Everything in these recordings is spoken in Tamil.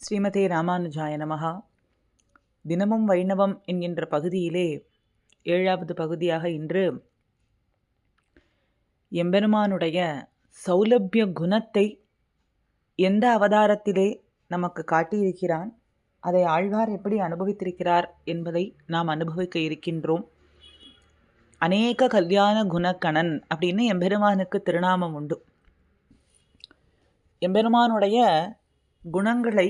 ஸ்ரீமதே ராமானுஜாய நமகா தினமும் வைணவம் என்கின்ற பகுதியிலே ஏழாவது பகுதியாக இன்று எம்பெருமானுடைய சௌலபிய குணத்தை எந்த அவதாரத்திலே நமக்கு காட்டியிருக்கிறான் அதை ஆழ்வார் எப்படி அனுபவித்திருக்கிறார் என்பதை நாம் அனுபவிக்க இருக்கின்றோம். அநேக கல்யாண குணக்கணன் அப்படின்னு எம்பெருமானுக்கு திருநாமம் உண்டு. எம்பெருமானுடைய குணங்களை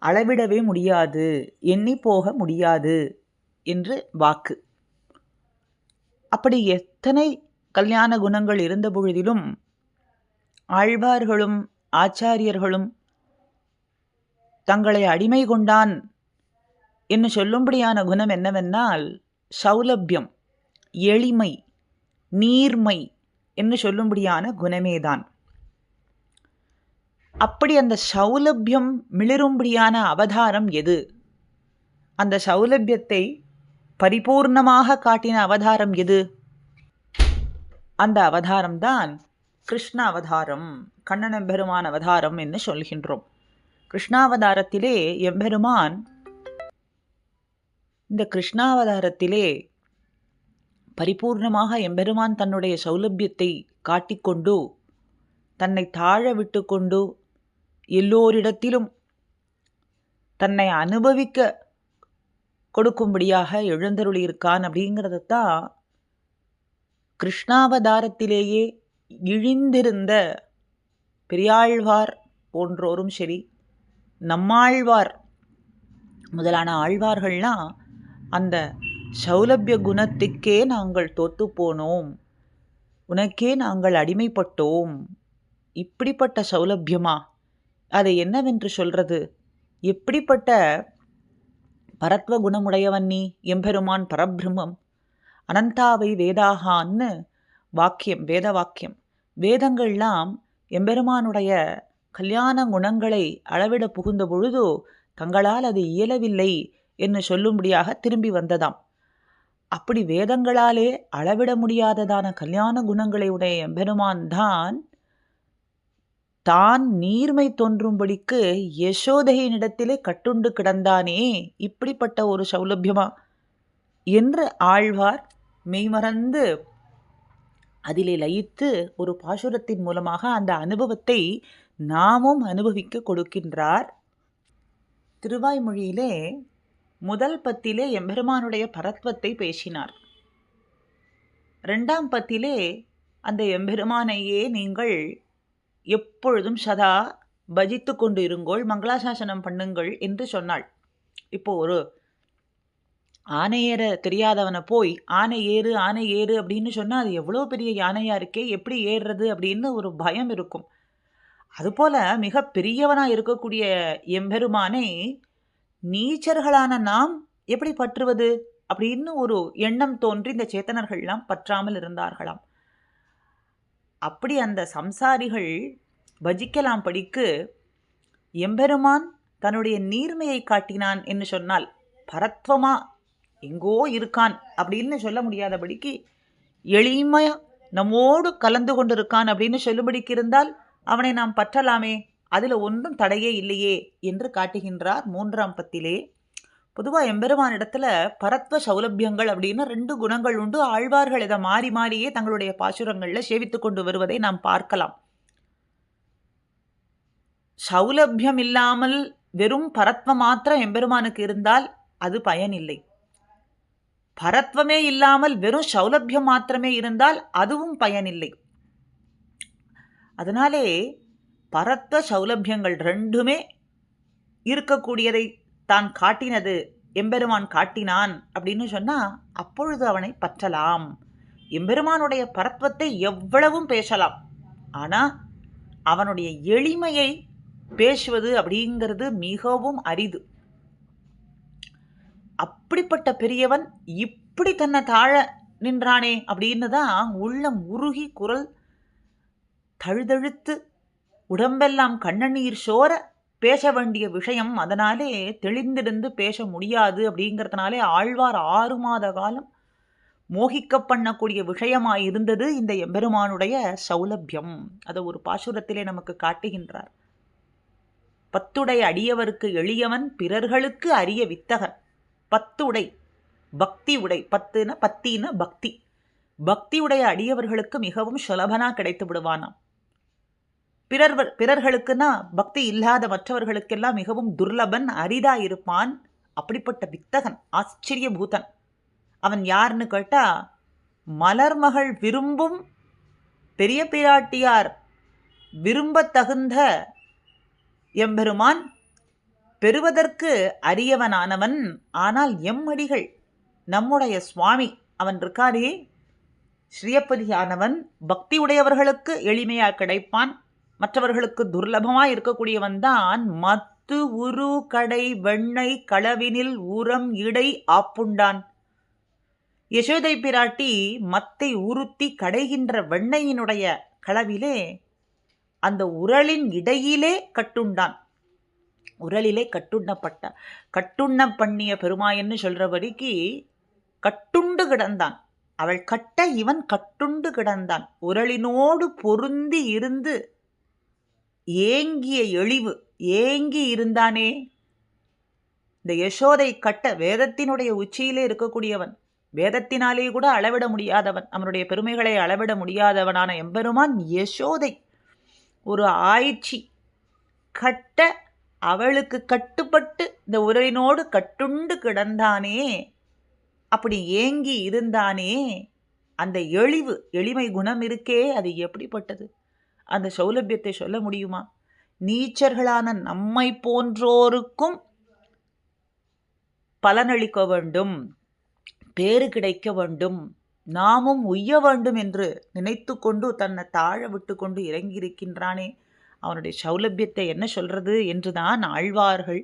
அளவிடவே முடியாது எண்ணி போக முடியாது என்று வாக்கு. அப்படி எத்தனை கல்யாண குணங்கள் இருந்த பொழுதிலும் ஆழ்வார்களும் ஆச்சாரியர்களும் தங்களை அடிமை கொண்டான் என்று சொல்லும்படியான குணம் என்னவென்றால் சௌலபியம் எளிமை நீர்மை என்று சொல்லும்படியான குணமேதான். அப்படி அந்த சௌலபியம் மிளிரும்படியான அவதாரம் எது? அந்த சௌலபியத்தை பரிபூர்ணமாக காட்டின அவதாரம் எது? அந்த அவதாரம் தான் கிருஷ்ண அவதாரம் கண்ணன் எம்பெருமான் அவதாரம் என்று சொல்கின்றோம். கிருஷ்ணாவதாரத்திலே எம்பெருமான் இந்த கிருஷ்ணாவதாரத்திலே பரிபூர்ணமாக எம்பெருமான் தன்னுடைய சௌலபியத்தை காட்டிக்கொண்டு தன்னை தாழ விட்டு கொண்டு எல்லோரிடத்திலும் தன்னை அனுபவிக்க கொடுக்கும்படியாக எழுந்தருளியிருக்கான் அப்படிங்கிறத தான் கிருஷ்ணாவதாரத்திலேயே இழிந்திருந்த பெரியாழ்வார் போன்றோரும் சரி நம்மாழ்வார் முதலான ஆழ்வார்கள்லாம் அந்த சௌலபிய குணத்துக்கே நாங்கள் தோத்து போனோம். உனக்கே நாங்கள் அடிமைப்பட்டோம். இப்படிப்பட்ட சௌலபியமா? அதை என்னவென்று சொல்றது? எப்படிப்பட்ட பரத்வ குணமுடையவன் நீ எம்பெருமான் பரபிரம்மம்? அனந்தாவை வேதாகான்னு வாக்கியம் வேத வாக்கியம் வேதங்கள்லாம் எம்பெருமானுடைய கல்யாண குணங்களை அளவிட புகுந்த பொழுது தங்களால் அது இயலவில்லை என்று சொல்லும்படியாக திரும்பி வந்ததாம். அப்படி வேதங்களாலே அளவிட முடியாததான கல்யாண குணங்களை உடைய எம்பெருமான் தான் தான் நீர்மை தோன்றும்படிக்கு யசோதையினிடத்திலே கட்டுண்டு கிடந்தானே? இப்படிப்பட்ட ஒரு சௌலபியமா? என்று ஆழ்வார் மெய்மறந்து அதிலே லயித்து ஒரு பாசுரத்தின் மூலமாக அந்த அனுபவத்தை நாமும் அனுபவிக்க கொடுக்கின்றார். திருவாய்மொழியிலே முதல் பத்திலே எம்பெருமானுடைய பரத்வத்தை பேசினார். ரெண்டாம் பத்திலே அந்த எம்பெருமானையே நீங்கள் எப்பொழுதும் சதா பஜித்து கொண்டு இருங்கோள் மங்களாசாசனம் பண்ணுங்கள் என்று சொன்னாள். இப்போ ஒரு ஆனை ஏற தெரியாதவனை போய் ஆனை ஏறு ஆனை ஏறு அப்படின்னு சொன்னால் அது எவ்வளோ பெரிய யானையாக இருக்கே எப்படி ஏறுறது அப்படின்னு ஒரு பயம் இருக்கும். அதுபோல் மிக பெரியவனாக இருக்கக்கூடிய எம்பெருமானை நீச்சர்களான நாம் எப்படி பற்றுவது? அப்படின்னு ஒரு எண்ணம் தோன்றி இந்த சேத்தனர்கள்லாம் பற்றாமல் இருந்தார்களாம். அப்படி அந்த சம்சாரிகள் பஜிக்கலாம் படிக்கு எம்பெருமான் தன்னுடைய நீர்மையை காட்டினான் என்று சொன்னால் பரத்வமா எங்கோ இருக்கான் அப்படின்னு சொல்ல முடியாதபடிக்கு எளிமையாக நம்மோடு கலந்து கொண்டிருக்கான் அப்படின்னு சொல்லும்படிக்கு இருந்தால் அவனை நாம் பற்றலாமே அதில் ஒன்றும் தடையே இல்லையே என்று காட்டுகின்றார் மூன்றாம் பத்திலே. பொதுவாக எம்பெருமான் இடத்துல பரத்வ சௌலபியங்கள் அப்படின்னு ரெண்டு குணங்கள் உண்டு. ஆழ்வார்கள் இதை மாறி மாறியே தங்களுடைய பாசுரங்களில் சேவித்து கொண்டு வருவதை நாம் பார்க்கலாம். சௌலபியம் இல்லாமல் வெறும் பரத்வம் மாத்திரம் எம்பெருமானுக்கு இருந்தால் அது பயனில்லை. பரத்வமே இல்லாமல் வெறும் சௌலபியம் மாத்திரமே இருந்தால் அதுவும் பயனில்லை. அதனாலே பரத்வ சௌலபியங்கள் ரெண்டுமே இருக்கக்கூடியதை தான் காட்டினது. எம்பெருமான் காட்டினான் அப்படின்னு சொன்னால் அப்பொழுது அவனை பற்றலாம். எம்பெருமானுடைய பரத்வத்தை எவ்வளவும் பேசலாம். ஆனால் அவனுடைய எளிமையை பேசுவது அப்படிங்கிறது மிகவும் அரிது. அப்படிப்பட்ட பெரியவன் இப்படி தன்னை தாழ நின்றானே அப்படின்னு தான் உள்ளம் உருகி குரல் தழுதழுத்து உடம்பெல்லாம் கண்ணநீர் சோர பேச வேண்டிய விஷயம் அதனாலே தெளிந்திருந்து பேச முடியாது அப்படிங்கிறதுனாலே ஆழ்வார் ஆறு மாத காலம் மோகிக்க பண்ணக்கூடிய விஷயமாக இருந்தது இந்த எம்பெருமானுடைய சௌலபியம். அதை ஒரு பாசுரத்திலே நமக்கு காட்டுகின்றார். பத்துடை அடியவருக்கு எளியவன் பிறர்களுக்கு அரிய வித்தகன். பத்துடை பக்தி உடை பத்துன பத்தின பக்தி. பக்தியுடைய அடியவர்களுக்கு மிகவும் சுலபனா கிடைத்து விடுவானாம். பிறர் பிறர்களுக்குன்னா பக்தி இல்லாத மற்றவர்களுக்கெல்லாம் மிகவும் துர்லபன் அரிதா இருப்பான் அப்படிப்பட்ட வித்தகன் ஆச்சரிய பூதன் அவன் யாருன்னு கேட்டா மலர்மகள் விரும்பும் பெரிய பிராட்டியார் விரும்பத்தகுந்த எம்பெருமான் பெறுவதற்கு அரியவனானவன். ஆனால் எம்மடிகள் நம்முடைய சுவாமி அவன் இருக்காரே ஸ்ரீயப்பதியானவன் பக்தி உடையவர்களுக்கு எளிமையாக கிடைப்பான். மற்றவர்களுக்கு துர்லபமாக இருக்கக்கூடியவன் தான் மத்து உரு கடை வெண்ணை களவினில் உரம் இடை ஆப்புண்டான். யசோதை பிராட்டி மத்தை உருத்தி கடைகின்ற வெண்ணையினுடைய களவிலே அந்த உரலின் இடையிலே கட்டுண்டான். உரலிலே கட்டுண்ணப்பட்ட கட்டுண்ண பண்ணிய பெருமாயன்னு சொல்றபடிக்கு கட்டுண்டு கிடந்தான். அவள் கட்ட இவன் கட்டுண்டு கிடந்தான். உரளினோடு பொருந்தி இருந்து ஏங்கிய எழிவு ஏங்கி இருந்தானே? இந்த யசோதை கட்ட வேதத்தினுடைய உச்சியிலே இருக்கக்கூடியவன் வேதத்தினாலே கூட அளவிட முடியாதவன் அவனுடைய பெருமைகளை அளவிட முடியாதவனான எம்பெருமான் யசோதை. ஒரு ஆய்ச்சி கட்ட அவளுக்கு கட்டுப்பட்டு இந்த உரையினோடு கட்டுண்டு கிடந்தானே? அப்படி ஏங்கி இருந்தானே? அந்த எழிவு எளிமை குணம் இருக்கே அது எப்படிப்பட்டது? அந்த சௌலபியத்தை சொல்ல முடியுமா? நீச்சர்களான நம்மை போன்றோருக்கும் பலனளிக்க வேண்டும் பேறு கிடைக்க வேண்டும் நாமும் உய்ய வேண்டும் என்று நினைத்து கொண்டு தன்னை தாழ விட்டு கொண்டு இறங்கியிருக்கின்றானே. அவனுடைய சௌலபியத்தை என்ன சொல்றது என்றுதான் ஆழ்வார்கள்.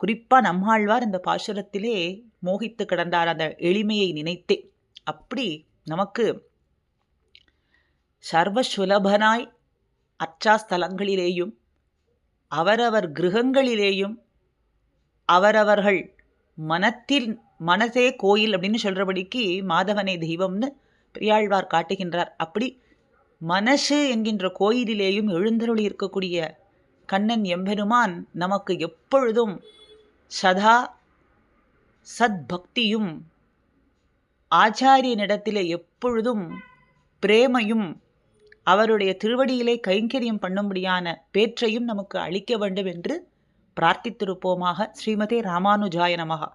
குறிப்பாக நம்மாழ்வார் இந்த பாசுரத்திலே மோகித்து கிடந்தார் அந்த எளிமையை நினைத்தே. அப்படி நமக்கு சர்வசுலபனாய் அச்சாஸ்தலங்களிலேயும் அவரவர் கிரகங்களிலேயும் அவரவர்கள் மனத்தில் மனசே கோயில் அப்படின்னு சொல்கிறபடிக்கு மாதவனை தெய்வம்னு பெரியாழ்வார் காட்டுகின்றார். அப்படி மனசு என்கின்ற கோயிலிலேயும் எழுந்தருளி இருக்கக்கூடிய கண்ணன் எம்பெருமான் நமக்கு எப்பொழுதும் சதா சத்பக்தியும் ஆச்சாரியனிடத்தில் எப்பொழுதும் பிரேமையும் அவருடைய திருவடியிலே கைங்கரியம் பண்ணும்படியான பேற்றையும் நமக்கு அளிக்க வேண்டும் என்று பிரார்த்தித்திருப்போமாக ஸ்ரீமதே ராமானுஜாய நமகா